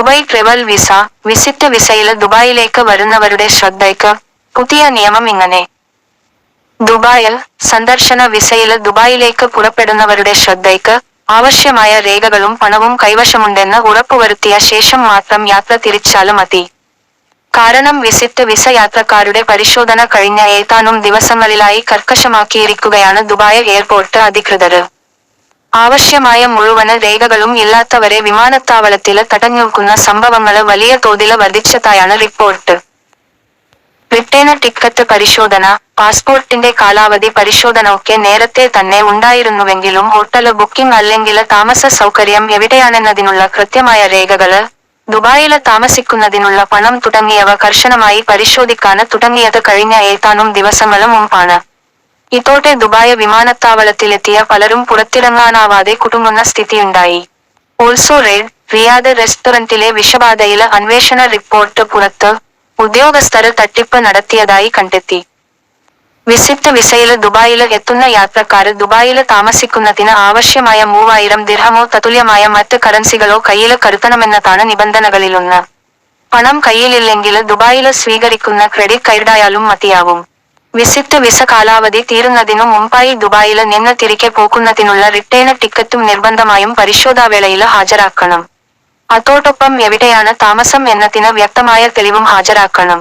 Dubai trowel visa visit വിസയിൽ ദുബായിലേക്ക് വരുന്നവരുടെ ശ്രദ്ധയ്ക്ക് പുതിയ നിയമം ഇങ്ങനെ. ദുബായിൽ സന്ദർശന വിസയിൽ ദുബായിലേക്ക് പുറപ്പെടുന്നവരുടെ ശ്രദ്ധയ്ക്ക് ആവശ്യമായ രേഖകളും പണവും കൈവശമുണ്ടെന്ന് ഉറപ്പുവരുത്തിയ ശേഷം മാത്രം യാത്ര തിരിച്ചാലും മതി. കാരണം വിസിറ്റ് വിസ യാത്രക്കാരുടെ പരിശോധന കഴിഞ്ഞ ഏതാനും ദിവസങ്ങളിലായി കർക്കശമാക്കിയിരിക്കുകയാണ് ദുബായ് എയർപോർട്ട് അധികൃതർ. ആവശ്യമായ മുഴുവൻ രേഖകളും ഇല്ലാത്തവരെ വിമാനത്താവളത്തിൽ തടഞ്ഞുവെക്കുന്ന സംഭവങ്ങൾ വലിയ തോതിൽ വർദ്ധിച്ചതായാണ് റിപ്പോർട്ട്. റിട്ടേണ് ടിക്കറ്റ് പരിശോധന പാസ്പോർട്ടിന്റെ കാലാവധി പരിശോധന ഒക്കെ നേരത്തെ തന്നെ ഉണ്ടായിരുന്നുവെങ്കിലും ഹോട്ടൽ ബുക്കിംഗ് അല്ലെങ്കിൽ താമസ സൗകര്യം എവിടെയാണെന്നതിനുള്ള കൃത്യമായ രേഖകൾ ദുബായിൽ താമസിക്കുന്നതിനുള്ള പണം തുടങ്ങിയവ കർശനമായി പരിശോധിക്കാന് തുടങ്ങിയത് കഴിഞ്ഞ ഏതാനും ദിവസങ്ങളും മുമ്പാണ്. ഇതോടെ ദുബായ് വിമാനത്താവളത്തിലെത്തിയ പലരും പുറത്തിറങ്ങാനാവാതെ കുടുങ്ങുന്ന സ്ഥിതിയുണ്ടായി. ഓൾസോ റെയ്ഡ് റിയാദ് റെസ്റ്റോറന്റിലെ വിഷബാധയിൽ അന്വേഷണ റിപ്പോർട്ട് പുറത്ത് ഉദ്യോഗസ്ഥർ തട്ടിപ്പ് നടത്തിയതായി കണ്ടെത്തി. വിസിറ്റ് വിസയിൽ ദുബായിൽ എത്തുന്ന യാത്രക്കാർ ദുബായിൽ താമസിക്കുന്നതിന് ആവശ്യമായ മൂവായിരം ദിർഹമോ തത്തുല്യമായ മറ്റ് കറൻസികളോ കയ്യിൽ കരുത്തണമെന്നതാണ് നിബന്ധനകളിലൊന്ന്. പണം കയ്യിലില്ലെങ്കിൽ ദുബായിൽ സ്വീകരിക്കുന്ന ക്രെഡിറ്റ് കാർഡായാലും മതിയാവും. വിസിറ്റ് വിസ കാലാവധി തീരുന്നതിനു മുമ്പായി ദുബായിൽ നിന്ന് തിരികെ പോകുന്നതിനുള്ള റിട്ടേൺ ടിക്കറ്റും നിർബന്ധമായും പരിശോധാവേളയിൽ ഹാജരാക്കണം. അതോടൊപ്പം എവിടെയാണ് താമസം എന്നതിന് വ്യക്തമായ തെളിവും ഹാജരാക്കണം.